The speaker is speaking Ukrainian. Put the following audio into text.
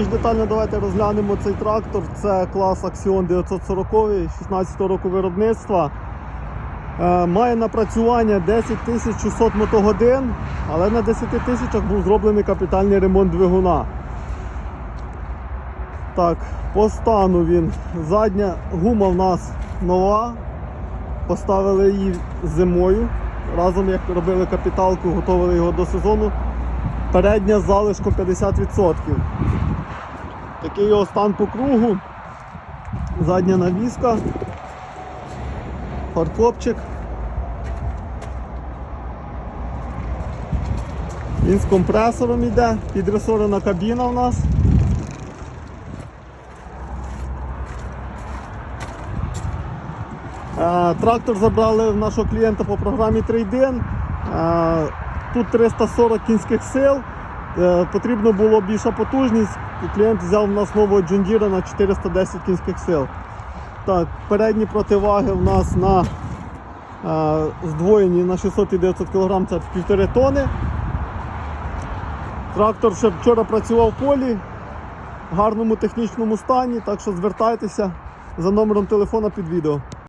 Більш детально давайте розглянемо цей трактор. Це клас Axion 940 16 року виробництва. Е, Має напрацювання 10 600 мотогодин, але на 10 тисячах був зроблений капітальний ремонт двигуна. Так, по стану він. Задня гума в нас нова. Поставили її зимою. Разом як робили капіталку, готували його до сезону. Передня з залишком 50%. Такий його стан по кругу. Задня навіска. Фаркопчик. Він з компресором йде, підресорена кабіна у нас. Е, Трактор забрали в нашого клієнта по програмі Trade-in. Е, Тут 340 кінських сил. Е, Потрібно було більша потужність. Клієнт взяв у нас нового Джундіра на 410 кінських сил. Так, передні противаги у нас на е, здвоєні на 600 і 900 кг це 1,5 тони. Трактор ще вчора працював в полі в гарному технічному стані, так що звертайтеся за номером телефона під відео.